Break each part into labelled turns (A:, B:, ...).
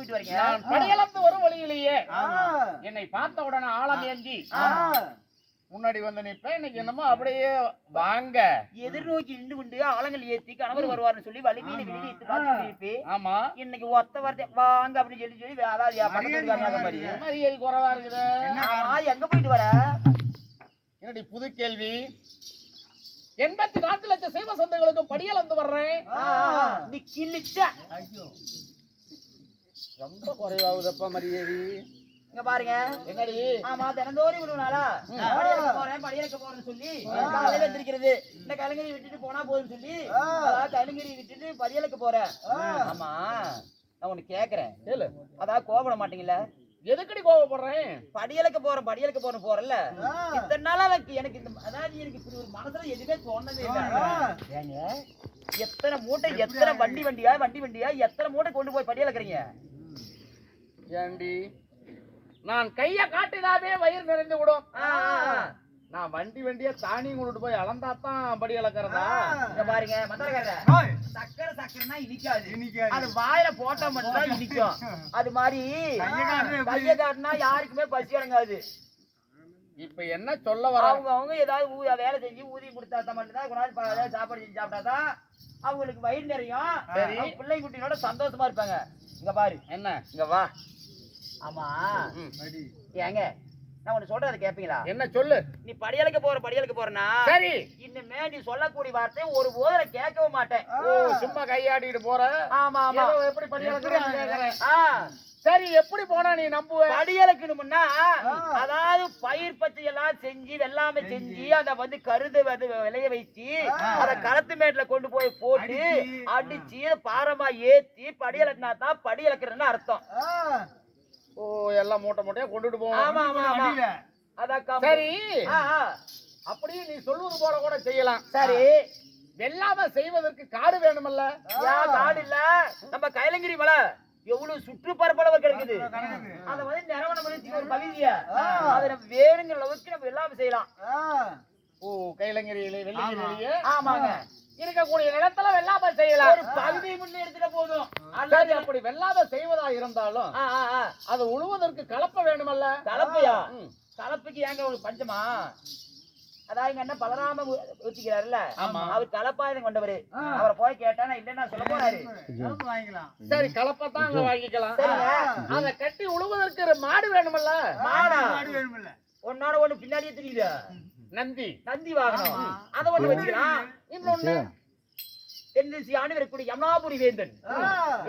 A: போயிட்டு வரீங்க?
B: நான் படியளந்து வரும் வழியிலேயே. என்னை பார்த்த உடனே ஆழம்
C: ஆ.
B: முன்னாடி வந்து நிப்ப இன்னைக்கு என்னமோ அப்படியே வாங்க.
A: எதிர்நோக்கி நின்று கொண்டு ஆலங்கள் ஏத்தி கணவர் வருவார்னு சொல்லி வலிமையில வெளியே எடுத்து பார்த்து
B: ஆமா.
A: இன்னைக்கு ஒத்த வார்த்தை வாங்க அப்படின்னு சொல்லி சொல்லி அதாவது
B: மரியாதை குறைவா இருக்குது.
A: எங்க போயிட்டு வர?
B: என்னடி புது கேள்வி? எண்பத்தி நான்கு லட்சம் சைவ சொந்தங்களுக்கு படியளந்து வர்றேன்.
A: ஆ, ஆ, நீ கிழிச்ச.
C: ஐயோ.
B: ரொம்ப குறைவாகுதப்பா மரியாதை.
A: இங்க பாருங்க.
B: என்னடி?
A: ஆமா தினந்தோறும் விடுவனாலா படியலுக்கு போறேன் படியலுக்கு போறேன்னு சொல்லி காலையில எந்திரிக்கிறது. இந்த கலைஞரி விட்டுட்டு போனா போதும்னு சொல்லி கலைஞரி விட்டுட்டு படியலுக்கு போறேன். ஆமா. நான் ஒண்ணு கேக்குறேன். அதாவது கோபப்பட மாட்டீங்கல்ல?
B: எதுக்கடி கோவப்படுறேன்?
A: படியலுக்கு போறேன் படியலுக்கு போறேன் போறல இத்தனை நாளா எனக்கு எனக்கு இந்த அதாவது எனக்கு இப்படி ஒரு மனசுல எதுவுமே தோணதே இல்லை. எத்தனை மூட்டை எத்தனை வண்டி வண்டியா வண்டி வண்டியா எத்தனை மூட்டை கொண்டு போய் படியலுக்குறீங்க
B: ஏண்டி? நான் கைய காட்டினாவே வயிறு நிறைந்து விடும். நான் வண்டி வண்டியா தானியம் கொண்டுட்டு போய் அளந்தாத்தான் படி
A: இங்க பாருங்க. சக்கரை சக்கரைனா இனிக்காது.
C: இனிக்காது.
A: அது வாயில போட்டா மட்டும் தான் இனிக்கும். அது மாதிரி
C: கையை காட்டுறது எப்படி?
A: கைய காட்டினா யாருக்குமே பசி அடங்காது.
B: இப்ப என்ன சொல்ல வர?
A: அவங்க அவங்க ஏதாவது வேலை செஞ்சு ஊதியம் கொடுத்தா தான் மட்டும் தான் கொண்டாந்து ப- ஏதாவது சாப்பாடு செஞ்சு சாப்பிட்டா தான் அவங்களுக்கு வயிறு நிறையும். பிள்ளை குட்டியோட சந்தோஷமா இருப்பாங்க. இங்க பாரு.
B: என்ன?
A: இங்க வா. ஆமா. ஏங்க நான் ஒண்ணு சொல்றது கேப்பீங்களா?
B: என்ன சொல்லு.
A: நீ படியலுக்கு போற படியலுக்கு போறனா
B: சரி.
A: இன்னுமே நீ சொல்லக்கூடிய வார்த்தை ஒரு போதுல கேட்கவும் மாட்டேன்.
B: ஓ சும்மா கையாடிட்டு போற?
A: ஆமா ஆமா.
B: எப்படி படி அளக்கிறேன்னு கேக்குறேன்.
A: ஆ.
B: சரி எப்படி போனா நீ நம்புவ?
A: படியலுக்குனும்னா அதாவது பயிர் பச்சை எல்லாம் செஞ்சு வெள்ளாமை செஞ்சு. அத வந்து கருது வந்து விளைய வச்சு அத களத்து மேட்ல கொண்டு போய் போட்டு
C: அடிச்சு.
A: பாரமா ஏத்தி படியலுக்குனா தான் படியலுக்குறன்னு அர்த்தம்.
B: ஓ எல்லாம் மூட்டை மூட்டையா கொண்டுட்டு போவோம். சரி. அப்படியே நீ சொல்வது போல கூட செய்யலாம்.
A: சரி.
B: வெல்லாம செய்வதற்கு காடு வேணுமல்ல?
A: காடு இல்ல. நம்ம கைலங்கிரி மலை எவ்வளவு சுற்றுப்பரப்பளவு கிடக்குது. அத வந்து நிறவனம் பண்ணி ஒரு பகுதிய. அதை நம்ம வேணுங்கிற அளவுக்கு நம்ம எல்லாமே செய்யலாம்.
B: ஓ கைலங்கிரியிலே வெள்ளிங்கிரியிலேயே
A: ஆமாங்க.
B: இருக்கக்கூடிய நிலத்துல வெள்ளாம செய்யலாம்.
A: ஒரு பகுதி முன்னே எடுத்துட்ட போதும்.
B: சரி.
A: அல்லது
B: அப்படி வெள்ளாம செய்வதா இருந்தாலும். அது உழுவதற்கு கலப்ப வேணுமல்ல
A: கலப்பையா. கலப்புக்கு ஏங்க ஒரு பஞ்சமா? அதாவது எங்க அண்ணன் பலராம ஊத்திக்கிறாருல்ல
B: ஆமா.
A: அவர் கலப்பாயுதம் கொண்டவரு. அவரை போய் கேட்டா இல்லைன்னா சொல்ல போறாரு.
B: சரி கலப்பத்தான் அங்க வாங்கிக்கலாம். அத கட்டி உழுவதற்கு மாடு வேணுமல்ல?
A: மாடா
C: மாடு வேணுமில்ல.
A: ஒன்னோட ஒண்ணு பின்னாடியே தெரியுது?
B: நந்தி.
A: நந்தி வாகனம். அத ஒண்ணு வச்சுக்கலாம்.
B: இன்னொன்னு
A: தென்திசை ஆண்டு வரக்கூடிய யமுனாபுரி வேந்தன்.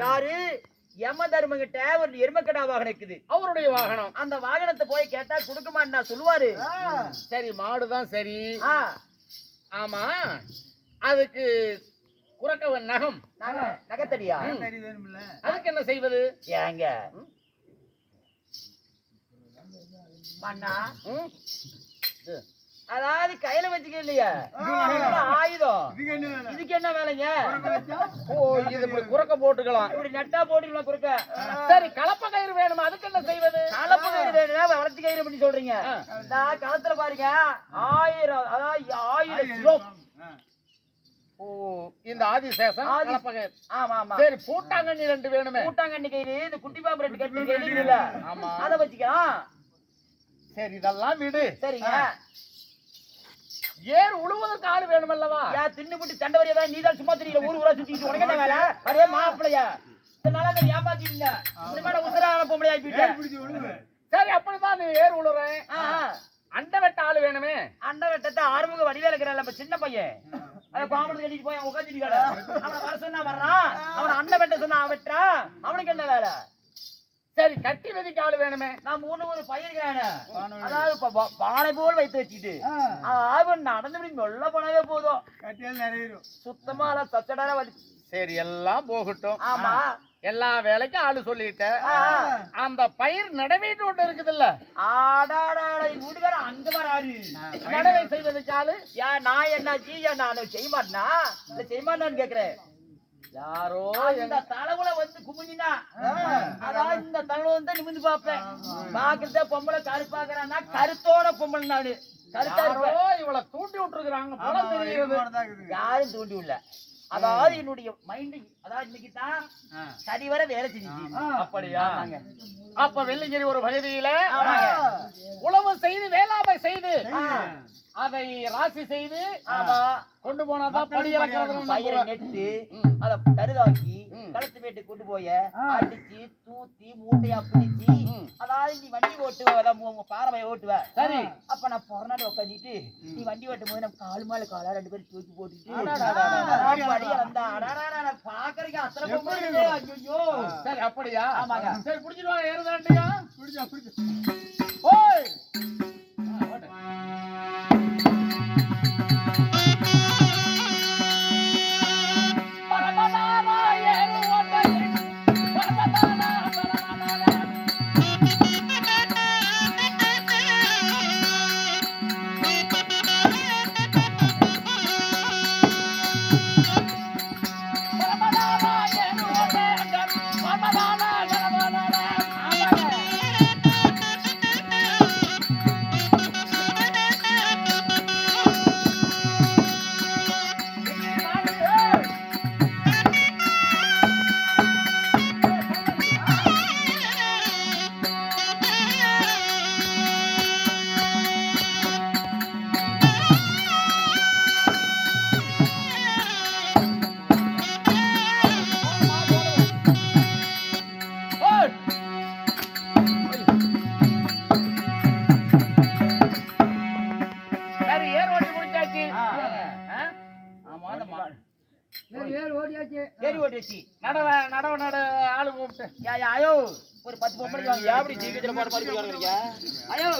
A: யாரு? யம தர்மகிட்ட ஒரு எருமக்கடா வாகனம் இருக்குது.
B: அவருடைய வாகனம்.
A: அந்த வாகனத்தை போய் கேட்டா கொடுக்குமான்னு சொல்லுவாரு.
B: சரி மாடுதான் சரி. ஆமா. அதுக்கு குறக்க நகம்.
A: நக நகத்தடியா.
B: அதுக்கு என்ன செய்வது?
A: ஏங்க. மண்ணா? அதாவது கையில வச்சுக்க இல்லையா. ஆயுதம்?
C: இதுக்கு என்ன
A: வேலைங்க?
B: ஓ இது இப்படி குறக்க போட்டுக்கலாம்.
A: இப்படி நெட்டா போட்டுக்கலாம் குறுக்க.
B: சரி கலப்ப கயிறு வேணுமா? அதுக்கு என்ன செய்வது?
A: கலப்பு கயிறு வேணும்னா வளர்ச்சி கயிறு பண்ணி சொல்றீங்க. களத்துல பாருங்க ஆயிரம் அதாவது ஆயிரம். ஸ்லோப்
B: ஓ இந்த ஆதிசேஷன்
A: ஆமா ஆமா.
B: சரி பூட்டாங்கண்ணி ரெண்டு வேணுமே.
A: கூட்டாங்கண்ணி கயிறு இந்த குட்டி பாம்பு ரெண்டு கட்டி கயிறு இல்ல
B: ஆமா.
A: அத வச்சுக்கலாம்.
B: சரி இதெல்லாம் விடு.
A: சரிங்க.
B: ஏர் உழுவதற்கு ஆள் வேணுமல்லவா?
A: யா தின்னு போட்டு சண்டை வரையா நீ தான் சும்மா தெரியல ஊர் ஊரா சுத்திட்டு உனக்கு என்ன வேலை? அதே மாப்பிளையா இதனால அதை ஏமாத்திட்டீங்க இந்த மாதிரி உசுரான பொம்பளை
C: ஏன்
A: ஆகிட்டேன்
C: பிடிச்சு விடுவேன்?
B: சரி அப்படிதான் நீ ஏர் உழுறேன் அண்ட வெட்ட ஆள் வேணுமே?
A: அண்ட வெட்டத்தை ஆறுமுக வடிவேல இருக்கிறாள் நம்ம சின்ன பையன். அதை பாம்பு கட்டிட்டு போய் அவன் உட்காந்துட்டு அவன் வர சொன்னா வர்றான். அவன் அண்ணன் வெட்ட சொன்னா அவன் வெட்டுறான். அவனுக்கு என்ன வேலை?
B: சரி கட்டி வெதிக்க ஆள் வேணுமே.
A: நான் மூணு மூணு பையன் அதாவது பானை போல் வைத்து வச்சுட்டு. அவன் நடந்து மெல்ல போனவே போதும்.
C: கட்டியால் நிறைவேறும்.
A: சுத்தமா சச்சடான வலி
B: சரி எல்லாம் போகட்டும்.
A: ஆமா.
B: எல்லா வேலைக்கும் ஆளு சொல்லிட்ட. அந்த பயிர் நடவீட்டு ஒன்று இருக்குதுல்ல.
A: எங்க வீட்டுக்காரன் அங்க வராரு
B: நடவை செய்வதற்கு ஆளு.
A: யா நான் என்னாச்சு ஏன் நான் செய்ய மாட்டேனா? இல்ல செய்ய மாட்டான்னு கேக்குறேன்.
B: யாரோ
A: இந்த தலைவுல வந்து குமிஞ்சினா. தலைவுல வந்து நிமிந்து பாப்பேன் பாக்குறத பொம்பளை கருப்பாக்குறான்னா கருத்தோட பொம்பளை நானு. கருத்தா
B: இவளை தூண்டி
C: இருக்குது.
A: யாரும் தூண்டி விடல. அதாவது என்னுடைய மைண்ட் அதாவது இன்னைக்கு தான்
C: ஆ.
A: சரி வர வேலை செஞ்சுச்சு.
B: அப்படியா. அப்ப வெள்ளிங்கிரி ஒரு
A: ஆமாங்க.
B: உழவு செய்து வேளாண்மை செய்து. அதை ராசி செய்து
A: ஆமா
B: கொண்டு போனாதான் படி.
A: நெட்டு. அத கருதாக்கி
B: ம்.
A: களத்து வீட்டுக்கு கொண்டு போய் அடிச்சு தூத்தி மூட்டையா பிடிச்சி. அதாவது நீ வண்டி ஓட்டுவ பாரவை ஓட்டுவ
B: சரி
A: அப்ப நான் பிறநாடு உட்காந்துட்டு நீ வண்டி ஓட்டும் போது நம்ம கால் மேல காலா ரெண்டு பேரும் தூக்கி போட்டுட்டு படிய வந்தா பாக்குறதுக்கு அத்தனை. ஐயையோ.
B: சரி அப்படியா
A: ஆமாங்க.
B: சரி புடிச்சிட்டு வாங்க ஏறுதாண்டியா
C: பிடிச்சா, பிடிச்சா.
B: ஓய்
A: ஏறி ஓட்டிச்சு
B: நடவ நடவ நட ஆளு கூப்பிட்டு
A: ஐயோ ஒரு பத்து பொம்பளை எப்படி ஜீவிதத்துல போற மாதிரி போய் ஐயோ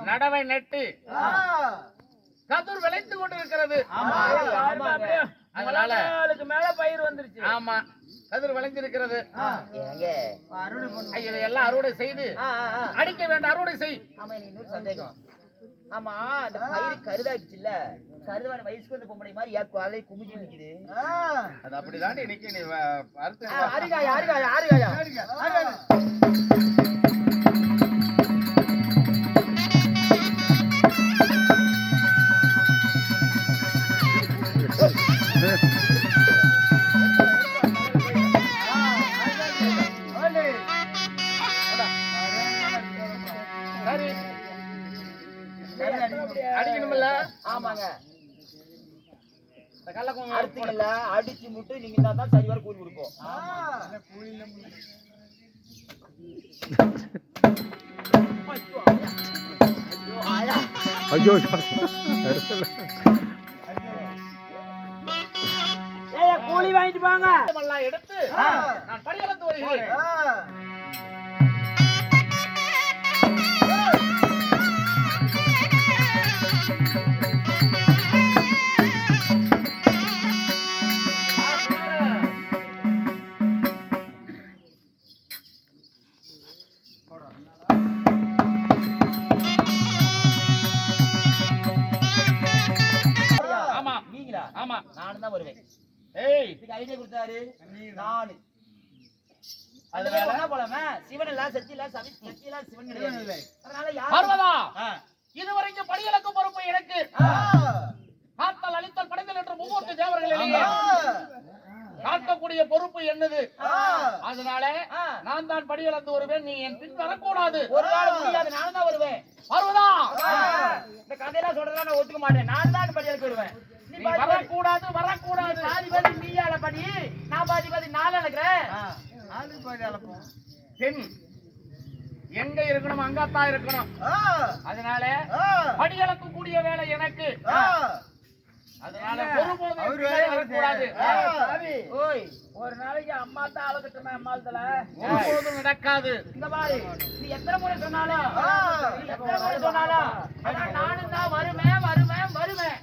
B: நடவை நட்டு. கதிர் விளைந்து கொண்டிருக்கிறது. அதனால
A: மேல பயிர் வந்துருச்சு.
B: ஆமா. கதிர் விளைஞ்சிருக்கிறது
A: ஏங்க.
C: அறுவடை
B: செய்து. அடிக்க வேண்டாம் அறுவடை செய்.
A: சந்தேகம். ஆமா அந்த பயிர் கருதாச்சுல்ல கருதான வயசுக்கு வந்து பொம்பளை மாதிரி ஏன் காலை குமிஞ்சு நிக்குது.
B: அது அப்படிதான் இன்னைக்கு நீ அறுத்து
A: ஆ, ஆறுகாயா
B: அடிக்கணும்ல
A: ஆமாங்க. அடிச்சு முட்டு நீங்க தான் தான் சரி வர கூலி கொடுப்போம்.
D: ஐயோ
A: ஏய் கூலி வாங்கிட்டு போங்க.
B: எடுத்து. நான் படியளந்து வருகிறேன்.
A: இதுக்கு ஐடியா கொடுத்தாரு நானு
B: அது
A: அது
B: வேற.
A: வேற போலாமே சிவன் இல்ல சக்தி இல்ல சவி சக்தி இல்ல சிவன்
C: சிவன்
A: கிடையாது
C: இல்லை.
A: அதனால யார்
B: பார்வதா
C: ஆ.
B: இதுவரைக்கும் படியளக்கும் பொறுப்பு எனக்கு. காத்தல் அழித்தல் படைத்தல் என்ற மும்மூர்த்தி தேவர்களிலேயே
C: ஆ.
B: காக்கக்கூடிய பொறுப்பு என்னது. அதனால. நான் தான் படியளந்து வருவேன் நீ என் பின் வரக்கூடாது
A: ஒரு நாள் முடியாது நானும் தான் வருவேன்
B: பார்வதா
A: ஆ. இந்த கதையெல்லாம் சொல்றதா நான் ஒத்துக்க மாட்டேன் நான் தான் படியலுக்கு வருவேன் நீ
B: நீ வரக்கூடாது வரக்கூடாது.
A: பாதி பாதி நீயால படி. நான் பாதி பாதி நான் நினைக்கிறேன்
C: ஆ. ஆளுக்கு பாதி அளப்போம்
B: பெண் எங்க இருக்கணும் அங்கத்தான் இருக்கணும். அதனால கூடிய வேலை எனக்கு. அதனால ஒருபோதும்.
A: சாமி
B: ஓய்.
A: ஒரு நாளைக்கு அம்மா தான் அழகட்டுமே அம்மாத்துல
B: ஒருபோதும் நடக்காது.
A: இந்த மாதிரி நீ எத்தனை முறை சொன்னாலும். நீ எத்தனை முறை சொன்னாலும்? நானும் தான் வருவேன் வருவேன் வருவேன்.